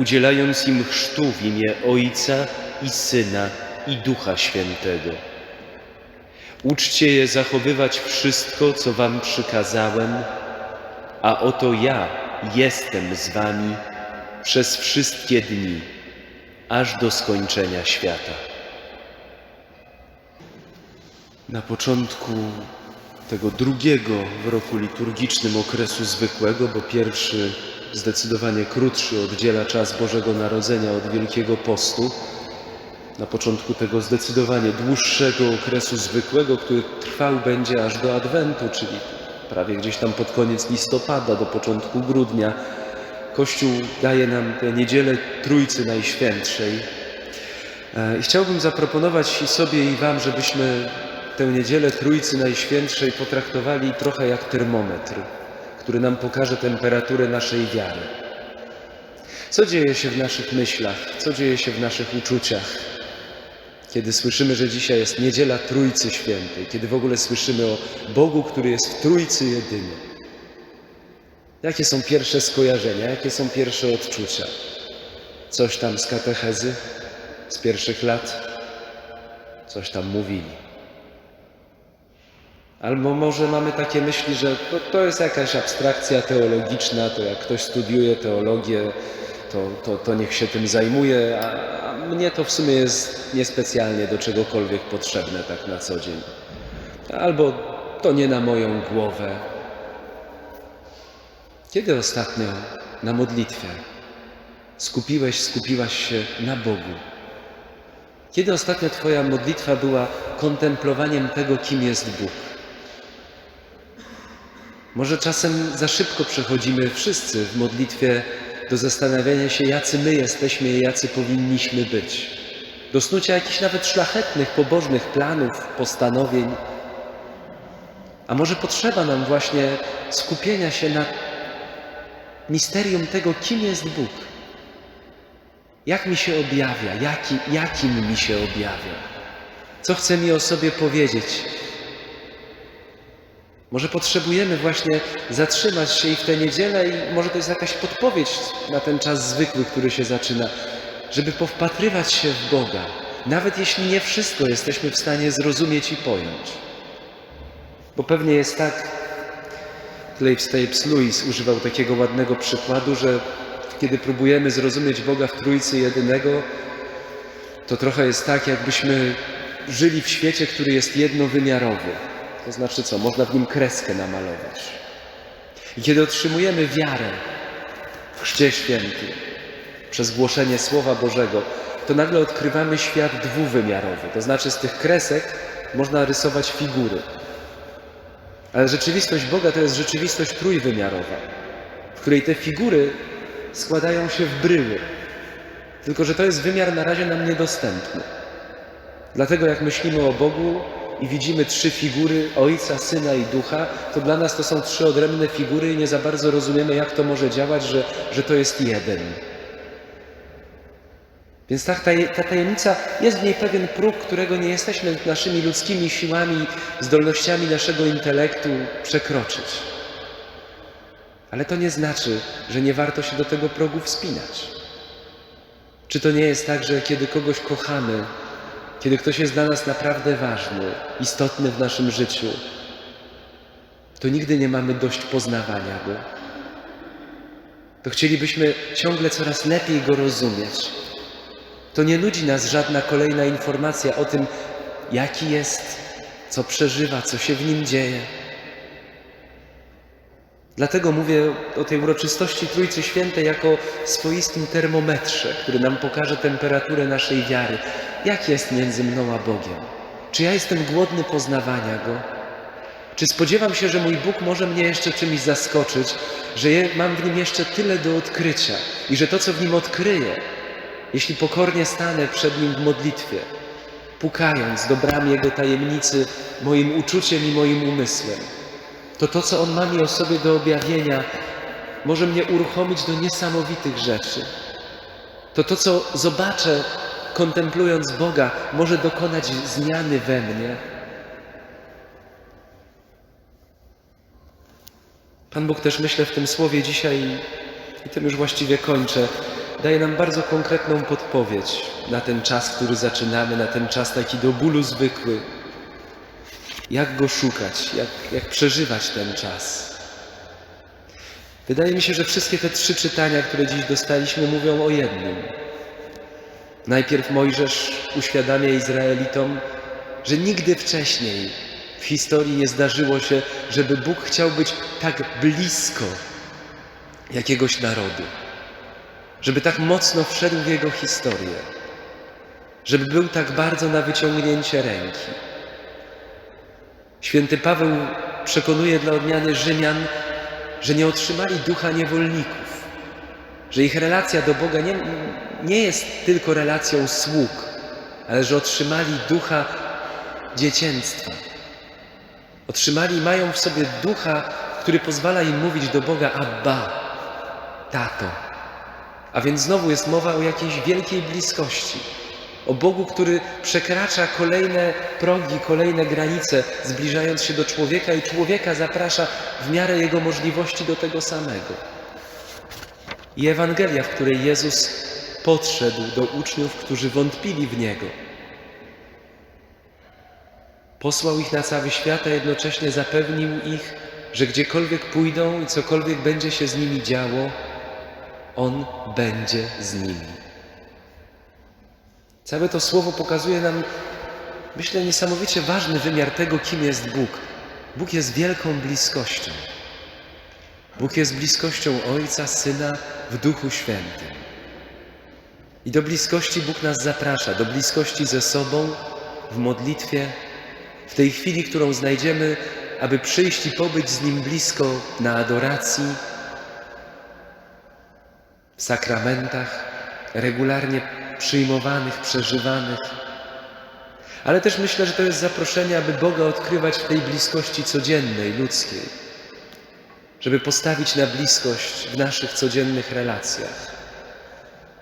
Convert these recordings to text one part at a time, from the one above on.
udzielając im chrztu w imię Ojca i Syna i Ducha Świętego. Uczcie je zachowywać wszystko, co wam przykazałem, a oto ja jestem z wami przez wszystkie dni, aż do skończenia świata. Na początku tego drugiego w roku liturgicznym okresu zwykłego, bo pierwszy zdecydowanie krótszy oddziela czas Bożego Narodzenia od Wielkiego Postu, na początku tego zdecydowanie dłuższego okresu zwykłego, który trwał będzie aż do Adwentu, czyli prawie gdzieś tam pod koniec listopada, do początku grudnia, Kościół daje nam tę niedzielę Trójcy Najświętszej. E, I chciałbym zaproponować i sobie, i Wam, żebyśmy tę niedzielę Trójcy Najświętszej potraktowali trochę jak termometr, który nam pokaże temperaturę naszej wiary. Co dzieje się w naszych myślach, co dzieje się w naszych uczuciach, kiedy słyszymy, że dzisiaj jest niedziela Trójcy Świętej, kiedy w ogóle słyszymy o Bogu, który jest w Trójcy jedyny. Jakie są pierwsze skojarzenia, jakie są pierwsze odczucia? Coś tam z katechezy, z pierwszych lat, coś tam mówili. Albo może mamy takie myśli, że to, to jest jakaś abstrakcja teologiczna, to jak ktoś studiuje teologię, to, to, to niech się tym zajmuje, a, a mnie to w sumie jest niespecjalnie do czegokolwiek potrzebne tak na co dzień. Albo to nie na moją głowę. Kiedy ostatnio na modlitwie skupiłeś, skupiłaś się na Bogu? Kiedy ostatnio Twoja modlitwa była kontemplowaniem tego, kim jest Bóg? Może czasem za szybko przechodzimy wszyscy w modlitwie do zastanawiania się, jacy my jesteśmy i jacy powinniśmy być. Do snucia jakichś nawet szlachetnych, pobożnych planów, postanowień. A może potrzeba nam właśnie skupienia się na misterium tego, kim jest Bóg. Jak mi się objawia, jaki, jakim mi się objawia, co chce mi o sobie powiedzieć. Może potrzebujemy właśnie zatrzymać się i w tę niedzielę, i może to jest jakaś podpowiedź na ten czas zwykły, który się zaczyna, żeby powpatrywać się w Boga, nawet jeśli nie wszystko jesteśmy w stanie zrozumieć i pojąć. Bo pewnie jest tak, Clave Stapes Lewis używał takiego ładnego przykładu, że kiedy próbujemy zrozumieć Boga w Trójcy Jedynego, to trochę jest tak, jakbyśmy żyli w świecie, który jest jednowymiarowy. To znaczy co? Można w nim kreskę namalować. I kiedy otrzymujemy wiarę w Chrzcie Świętym, przez głoszenie Słowa Bożego, to nagle odkrywamy świat dwuwymiarowy. To znaczy z tych kresek można rysować figury. Ale rzeczywistość Boga to jest rzeczywistość trójwymiarowa, w której te figury składają się w bryły. Tylko, że to jest wymiar na razie nam niedostępny. Dlatego jak myślimy o Bogu i widzimy trzy figury Ojca, Syna i Ducha, to dla nas to są trzy odrębne figury i nie za bardzo rozumiemy, jak to może działać, że, że to jest jeden. Więc ta, ta tajemnica, jest w niej pewien próg, którego nie jesteśmy naszymi ludzkimi siłami, zdolnościami naszego intelektu przekroczyć. Ale to nie znaczy, że nie warto się do tego progu wspinać. Czy to nie jest tak, że kiedy kogoś kochamy, kiedy ktoś jest dla nas naprawdę ważny, istotny w naszym życiu, to nigdy nie mamy dość poznawania go? To chcielibyśmy ciągle coraz lepiej go rozumieć. To nie nudzi nas żadna kolejna informacja o tym, jaki jest, co przeżywa, co się w nim dzieje. Dlatego mówię o tej uroczystości Trójcy Świętej jako swoistym termometrze, który nam pokaże temperaturę naszej wiary. Jak jest między mną a Bogiem? Czy ja jestem głodny poznawania Go? Czy spodziewam się, że mój Bóg może mnie jeszcze czymś zaskoczyć, że mam w Nim jeszcze tyle do odkrycia i że to, co w Nim odkryję, jeśli pokornie stanę przed Nim w modlitwie, pukając do bram Jego tajemnicy moim uczuciem i moim umysłem, to to, co On ma mi o sobie do objawienia, może mnie uruchomić do niesamowitych rzeczy. To to, co zobaczę, kontemplując Boga, może dokonać zmiany we mnie. Pan Bóg też myślę w tym słowie dzisiaj, i tym już właściwie kończę, daje nam bardzo konkretną podpowiedź na ten czas, który zaczynamy, na ten czas taki do bólu zwykły. Jak go szukać, jak, jak przeżywać ten czas. Wydaje mi się, że wszystkie te trzy czytania, które dziś dostaliśmy, mówią o jednym. Najpierw Mojżesz uświadamia Izraelitom, że nigdy wcześniej w historii nie zdarzyło się, żeby Bóg chciał być tak blisko jakiegoś narodu, żeby tak mocno wszedł w jego historię, żeby był tak bardzo na wyciągnięcie ręki. Święty Paweł przekonuje dla odmiany Rzymian, że nie otrzymali ducha niewolników, że ich relacja do Boga nie, nie jest tylko relacją sług, ale że otrzymali ducha dziecięctwa. Otrzymali mają w sobie ducha, który pozwala im mówić do Boga Abba, tato. A więc znowu jest mowa o jakiejś wielkiej bliskości. O Bogu, który przekracza kolejne progi, kolejne granice, zbliżając się do człowieka i człowieka zaprasza w miarę jego możliwości do tego samego. I Ewangelia, w której Jezus podszedł do uczniów, którzy wątpili w Niego. Posłał ich na cały świat, a jednocześnie zapewnił ich, że gdziekolwiek pójdą i cokolwiek będzie się z nimi działo, On będzie z nimi. Całe to słowo pokazuje nam, myślę, niesamowicie ważny wymiar tego, kim jest Bóg. Bóg jest wielką bliskością. Bóg jest bliskością Ojca, Syna w Duchu Świętym. I do bliskości Bóg nas zaprasza, do bliskości ze sobą w modlitwie, w tej chwili, którą znajdziemy, aby przyjść i pobyć z Nim blisko na adoracji, w sakramentach regularnie przyjmowanych, przeżywanych. Ale też myślę, że to jest zaproszenie, aby Boga odkrywać w tej bliskości codziennej, ludzkiej, żeby postawić na bliskość w naszych codziennych relacjach.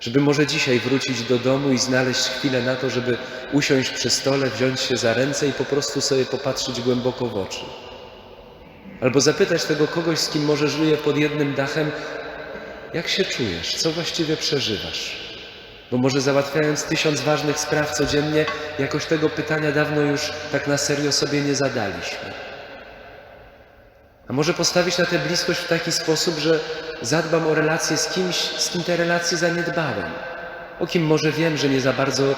Żeby może dzisiaj wrócić do domu i znaleźć chwilę na to, żeby usiąść przy stole, wziąć się za ręce i po prostu sobie popatrzeć głęboko w oczy. Albo zapytać tego kogoś, z kim może żyje pod jednym dachem, jak się czujesz, co właściwie przeżywasz. Bo może załatwiając tysiąc ważnych spraw codziennie, jakoś tego pytania dawno już tak na serio sobie nie zadaliśmy. A może postawić na tę bliskość w taki sposób, że zadbam o relacje z kimś, z kim te relacje zaniedbałem. O kim może wiem, że nie za bardzo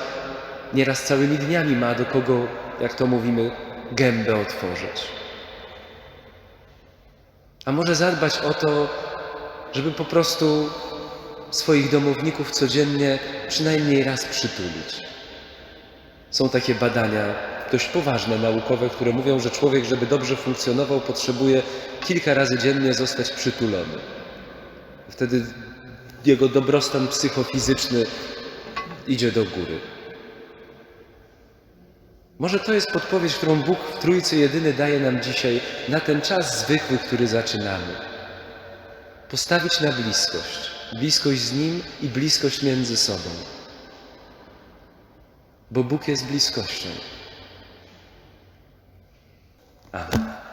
nieraz całymi dniami ma do kogo, jak to mówimy, gębę otworzyć. A może zadbać o to, żeby po prostu swoich domowników codziennie przynajmniej raz przytulić. Są takie badania dość poważne, naukowe, które mówią, że człowiek, żeby dobrze funkcjonował, potrzebuje kilka razy dziennie zostać przytulony. Wtedy jego dobrostan psychofizyczny idzie do góry. Może to jest podpowiedź, którą Bóg w Trójcy Jedyny daje nam dzisiaj na ten czas zwykły, który zaczynamy. Postawić na bliskość, bliskość z Nim i bliskość między sobą. Bo Bóg jest bliskością. Amen.